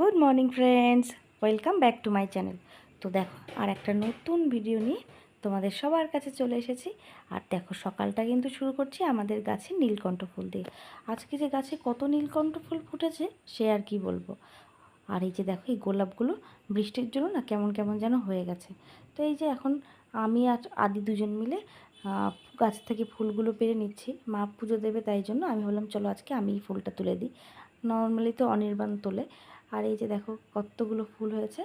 Good morning friends welcome back to my channel তো দেখো, আর একটা নতুন ভিডিও নিয়ে তোমাদের সবার কাছে চলে এসেছি। আর দেখো, সকালটা কিন্তু শুরু করছি আমাদের গাছে নীলকণ্ঠ ফুল দিয়ে। আজকে যে গাছে কত নীলকণ্ঠ ফুল ফুটেছে, সে আর কি বলব? আর এই যে দেখো, এই গোলাপগুলো বৃষ্টির জন্য না কেমন কেমন যেন হয়ে গেছে। তো এই যে এখন আমি আর আদি দুজন মিলে গাছ থেকে ফুলগুলো পেরে নিচ্ছি। মা পুজো দেবে তাই জন্য আমি বললাম চলো আজকে আমি ফুলটা তুলে দিই। নর্মালি তো অনির্বাণ তোলে। আর এই যে দেখো কতগুলো ফুল হয়েছে।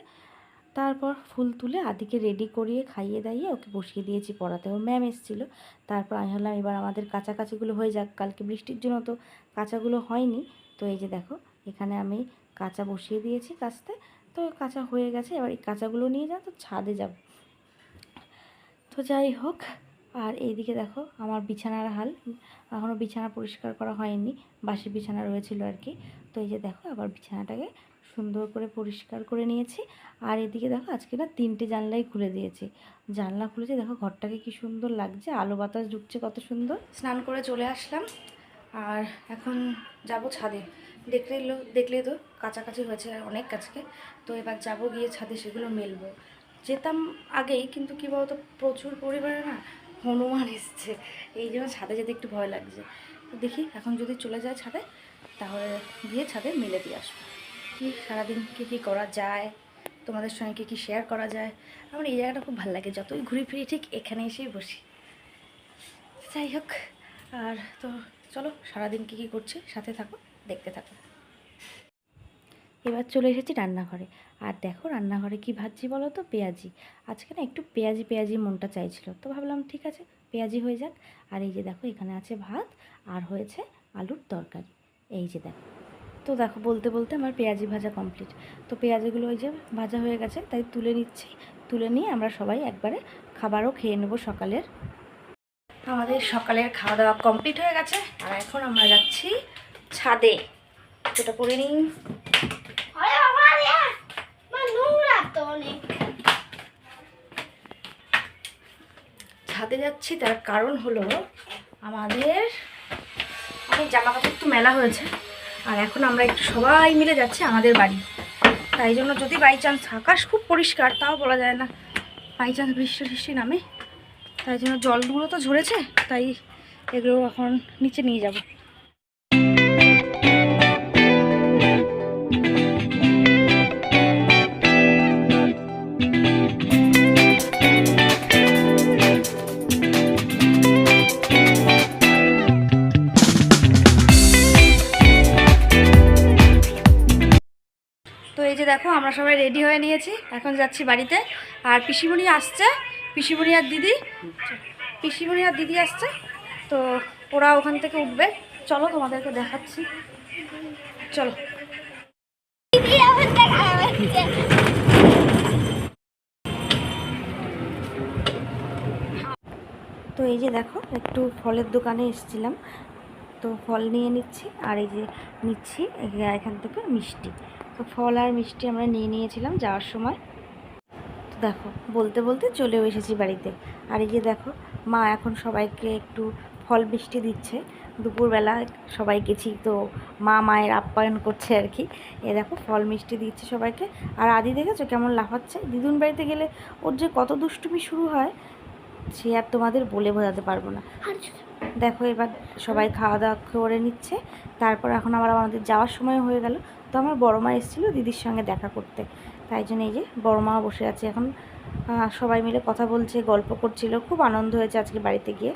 তারপর ফুল তুলে আদিকে রেডি করিয়ে খাইয়ে দাইয়ে ওকে বসিয়ে দিয়েছি পড়াতে। ওর ম্যাম এসেছিল। তারপর আমি ভাবলাম এবার আমাদের কাছাকাছিগুলো হয়ে যাক। কালকে বৃষ্টির জন্য তো কাঁচাগুলো হয়নি। তো এই যে দেখো, এখানে আমি কাঁচা বসিয়ে দিয়েছি কাচতে তো কাঁচা হয়ে গেছে। এবার এই কাঁচাগুলো নিয়ে যা তো ছাদে যাব। তো যাই হোক, আর এইদিকে দেখো আমার বিছানার হাল। এখনও বিছানা পরিষ্কার করা হয়নি। বাসি বিছানা রয়েছিল আর কি। তো এই যে দেখো, আবার বিছানাটাকে সুন্দর করে পরিষ্কার করে নিয়েছি। আর এদিকে দেখো, আজকে না তিনটে জানলাই খুলে দিয়েছি। জানলা খুলেছি, দেখো ঘরটাকে কি সুন্দর লাগছে, আলো বাতাস ঢুকছে কত সুন্দর। স্নান করে চলে আসলাম। আর এখন যাব ছাদে। দেখলে দেখলে তো কাছাকাছি হয়েছে অনেক কাছকে। তো এবার যাব গিয়ে ছাদে সেগুলো মেলবো। যেতাম আগেই, কিন্তু কী বলতো, প্রচুর পরিমাণে না হনুমান এসছে। এই জন্য ছাদে যেতে একটু ভয় লাগছে। তো দেখি, এখন যদি চলে যায় ছাদে, তাহলে গিয়ে ছাদে মেলে দিয়ে আসব। কি সারাদিন কী কী করা যায়, তোমাদের সঙ্গে কী কী শেয়ার করা যায়। আমার এই জায়গাটা খুব ভালো লাগে, যতই ঘুরে ফিরি ঠিক এখানে এসেই বসি। যাই হোক, আর তো চলো সারাদিন কী কী করছে, সাথে থাকো, দেখতে থাকো। এবার চলে এসেছি রান্নাঘরে। আর দেখো রান্নাঘরে কি ভাবছি বলো তো? পেঁয়াজি। আজকে না একটু পেঁয়াজি পেঁয়াজি মনটা চাইছিল, তো ভাবলাম ঠিক আছে, পেঁয়াজি হয়ে যাক। আর এই যে দেখো এখানে আছে ভাত, আর হয়েছে আলুর তরকারি। এই যে দেখো। তো দেখো বলতে বলতে আমার পেঁয়াজি ভাজা কমপ্লিট তো পেঁয়াজিগুলো ওই যে ভাজা হয়ে গেছে তাই তুলে নিচ্ছি। তুলে নিয়ে আমরা সবাই একবারে খাবারও খেয়ে নেব সকালের। আমাদের সকালের খাওয়া দাওয়া কমপ্লিট হয়ে গেছে। আর এখন আমরা যাচ্ছি ছাদে। সেটা করে নিই। ছাদে যাচ্ছি তার কারণ হলো আমাদের অনেক জামা কাপড় তো মেলা হয়েছে। আর এখন আমরা একটু সবাই মিলে যাচ্ছি আমাদের বাড়ি। তাই জন্য যদি বাই চান্স আকাশ খুব পরিষ্কার, তাও বলা যায় না। বাই চান্স বৃষ্টি বৃষ্টি নামে। তাই জন্য জলগুলো তো ঝরেছে, তাই এগুলো এখন নিচে নিয়ে যাব। তো এই যে দেখো, আমরা সবাই রেডি হয়ে নিয়েছি। এখন যাচ্ছি বাড়িতে। আর পিসিমণি আসছে। পিসিমণি আর দিদি। পিসিমণি আর দিদি আসছে। তো ওরা ওখান থেকে উঠবে। চলো তোমাদেরকে দেখাচ্ছি। চলো। তো এই যে দেখো, একটু ফলের দোকানে এসেছিলাম। তো ফল নিয়ে নিচ্ছি। আর এই যে নিচ্ছি এখান থেকে মিষ্টি। তো ফল আর মিষ্টি আমরা নিয়ে নিয়েছিলাম যাওয়ার সময়। তো দেখো, বলতে বলতে চলেও এসেছি বাড়িতে। আর এই যে দেখো, মা এখন সবাইকে একটু ফল মিষ্টি দিচ্ছে। দুপুরবেলা সবাই গেছি, তো মা মায়ের আপ্যায়ন করছে আর কি। এ দেখো, ফল মিষ্টি দিচ্ছে সবাইকে। আর আদি, দেখেছ কেমন লাফাচ্ছে? দিদুন বাড়িতে গেলে ওর যে কত দুষ্টুমি শুরু হয়, সে আর তোমাদের বলে বোঝাতে পারব না। দেখো, এবার সবাই খাওয়া দাওয়া করে নিচ্ছে। তারপর এখন আবার আমাদের যাওয়ার সময় হয়ে গেল। তো আমার বড় মা এসেছিল দিদির সঙ্গে দেখা করতে। তাই জন্য এই যে বড় মা বসে আছে এখন। সবাই মিলে কথা বলছে, গল্প করছিল, খুব আনন্দ হয়েছে আজকে বাড়িতে গিয়ে।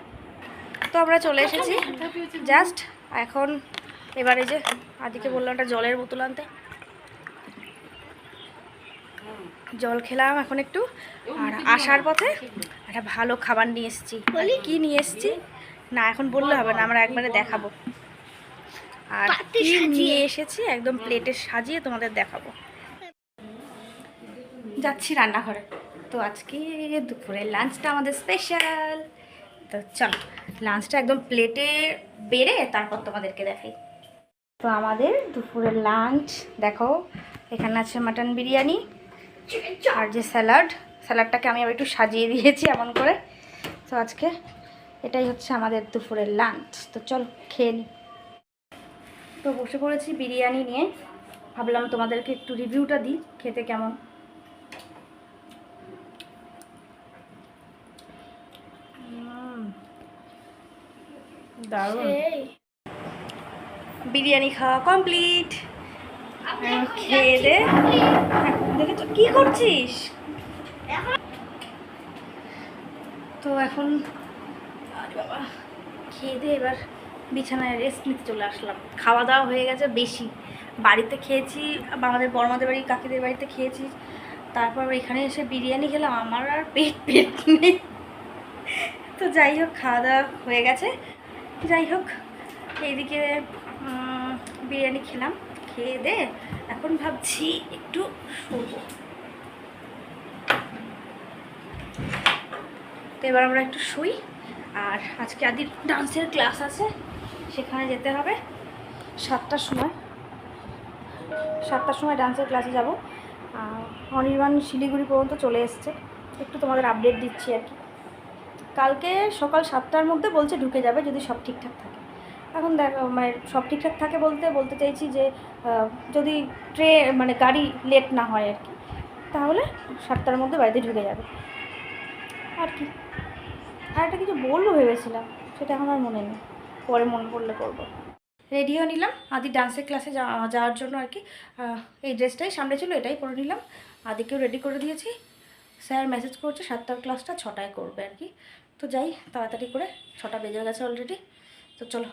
তো আমরা চলে এসেছি। জাস্ট এখন এবারে যে আদিকে বললাম একটা জলের বোতল আনতে। জল খেলাম এখন একটু। আর আসার পথে একটা ভালো খাবার নিয়ে এসেছি। কি নিয়ে এসেছি? না, এখন বললে হবে না, আমরা একবারে দেখাবো। আর কি নিয়ে এসেছি একদম প্লেটে সাজিয়ে তোমাদের দেখাবো। যাচ্ছি রান্নাঘরে। তো আজকে দুপুরের লাঞ্চটা আমাদের স্পেশাল তো চলো লাঞ্চটা একদম প্লেটে বেড়ে তারপর তোমাদেরকে দেখাই। তো আমাদের দুপুরের লাঞ্চ দেখো এখানে আছে মাটন বিরিয়ানি আর যে স্যালাড স্যালাডটাকে আমি আবার একটু সাজিয়ে দিয়েছি এমন করে। তো আজকে এটাই হচ্ছে আমাদের দুপুরের লাঞ্চ। তো চলো খেয়ে নিই তো বসে পড়েছি বিরিয়ানি নিয়ে। ভাবলাম তোমাদেরকে একটু রিভিউটা দিই খেতে কেমন? দারুণ। বিরিয়ানি খাওয়া কমপ্লিট। হ্যাঁ, খেয়ে দে। যাচ্ছেন দেখে তো কি করছিস? তো এখন আরে বাবা খেয়ে দে এবার। বিছানায় রেস্ট নিতে চলে আসলাম। খাওয়া দাওয়া হয়ে গেছে বেশি। বাড়িতে খেয়েছি আমাদের বড়মাদের বাড়ি, কাকিদের বাড়িতে খেয়েছি। তারপর এখানে এসে বিরিয়ানি খেলাম, আমার আর পেট পেট নেই। তো যাই হোক খাওয়া দাওয়া হয়ে গেছে। যাই হোক, এইদিকে বিরিয়ানি খেলাম। খেয়ে দে, এখন ভাবছি একটু শোবো। তো এবার আমরা একটু শুই। আর আজকে আদির ডান্সের ক্লাস আছে। সেখানে যেতে হবে। সাতটার সময়। সাতটার সময় ডান্সের ক্লাসে যাব। অনির্বাণ শিলিগুড়ি পর্যন্ত চলে এসছে। একটু তোমাদের আপডেট দিচ্ছি আর কি। কালকে সকাল সাতটার মধ্যে বলছে ঢুকে যাবে যদি সব ঠিকঠাক থাকে। এখন দেখো মানে সব ঠিকঠাক থাকে বলতে বলতে চাইছি যে যদি ট্রেন মানে গাড়ি লেট না হয় আর কি, তাহলে সাতটার মধ্যে বাড়িতে ঢুকে যাবে। আর কি। আর একটা কিছু বলব ভেবেছিলাম, সেটা এখন আর মনে নেই। পরে মনে পড়লে করব। রেডি হয়ে নিলাম। আদি ডান্সের ক্লাসে যাওয়া- যাওয়ার জন্য আর কি এই ড্রেসটাই সামনে ছিল, এটাই পরে নিলাম। আদিকেও রেডি করে দিয়েছি। স্যার মেসেজ করছে সাতটার ক্লাসটা ছটায় করবে আর কি। তো যাই, তাড়াতাড়ি করে ছটা বেজে গেছে অলরেডি তো চলো।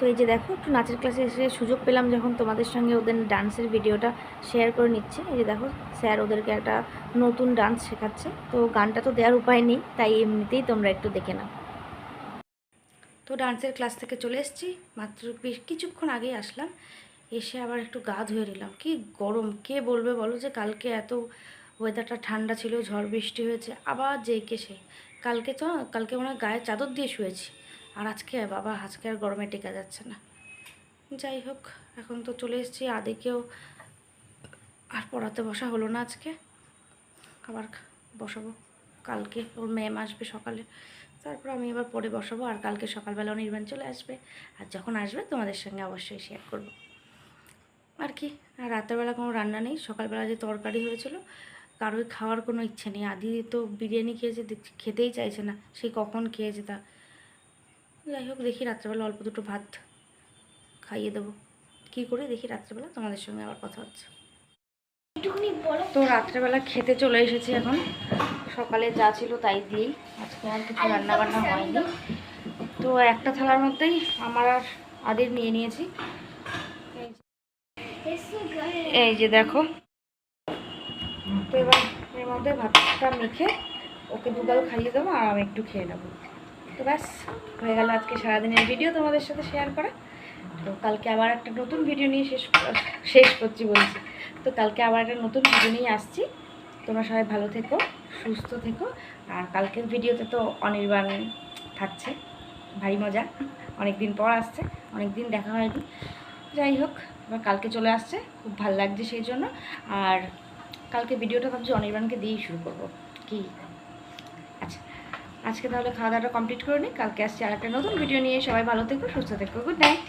তো এই যে দেখো, একটু নাচের ক্লাসে এসে সুযোগ পেলাম যখন তোমাদের সঙ্গে ওদের ডান্সের ভিডিওটা শেয়ার করে নিচ্ছে। এই যে দেখো, স্যার ওদেরকে একটা নতুন ডান্স শেখাচ্ছে। তো গানটা তো দেওয়ার উপায় নেই, তাই এমনিতেই তোমরা একটু দেখে নাও। তো ডান্সের ক্লাস থেকে চলে এসেছি। মাত্র বেশ কিছুক্ষণ আগেই আসলাম। এসে আবার একটু গা ধুয়ে নিলাম। কি গরম, কে বলবে বলো যে কালকে এত ওয়েদারটা ঠান্ডা ছিল, ঝড় বৃষ্টি হয়েছে, আবার কে সে। কালকে তো, কালকে মনে গায়ে চাদর দিয়ে শুয়েছি। আর আজকে বাবা, আজকে আর গরমে টেকা যাচ্ছে না। যাই হোক, এখন তো চলে এসেছি। আদিকেও আর পড়াতে বসা হলো না আজকে। আবার বসাবো। কালকে ওর ম্যাম আসবে সকালে। তারপর আমি এবার পরে বসাবো আর কালকে সকালবেলা নির্বাণ চলে আসবে। আর যখন আসবে তোমাদের সঙ্গে অবশ্যই শেয়ার করব। আর কি আর রাতেরবেলা কোনো রান্না নেই। সকালবেলা যে তরকারি হয়েছিল কারোই খাওয়ার কোনো ইচ্ছে নেই। আদি তো বিরিয়ানি খেয়েছে খেতেই চাইছে না সেই কখন খেয়েছে তা। যাই হোক দেখি রাত্রেবেলা অল্প দুটো ভাত খাইয়ে দেবো। কী করে দেখি রাত্রেবেলা তোমাদের সঙ্গে আবার কথা হচ্ছে। বলো। তো রাত্রেবেলা খেতে চলে এসেছি এখন। সকালে যা ছিল তাই দিয়েই আজকে আর কিছু রান্না বান্না হয়নি। তো একটা থালার মধ্যেই আমার আর আদির নিয়ে নিয়েছি। এই যে- এই যে দেখো। তো এবার এর মধ্যে ভাতটা মেখে ওকে দুগাল খাইয়ে দেবো আর আমি একটু খেয়ে নেব। তো ব্যাস, হয়ে গেল আজকে সারাদিনের ভিডিও তোমাদের সাথে শেয়ার করা। তো কালকে আবার একটা নতুন ভিডিও নিয়ে শেষ শেষ করছি বলছি। তো কালকে আবার একটা নতুন ভিডিও নিয়ে আসছি। তোমরা সবাই ভালো থেকো, সুস্থ থেকো। আর কালকের ভিডিওতে তো অনির্বাণ থাকছে। ভারী মজা। অনেক দিন পর আসছে অনেক দিন দেখা হয়নি। যাই হোক, এবার কালকে চলে আসছে। খুব ভালো লাগছে সেই জন্য। আর কালকে ভিডিওটা ভাবছি অনির্বাণকে দিয়েই শুরু করব। কি? আচ্ছা আজকে তাহলে খাওয়া দাওয়াটা কমপ্লিট করে নিই কালকে আসছি আর একটা নতুন ভিডিও নিয়ে। সবাই ভালো থেকো, সুস্থ থেকো। Good night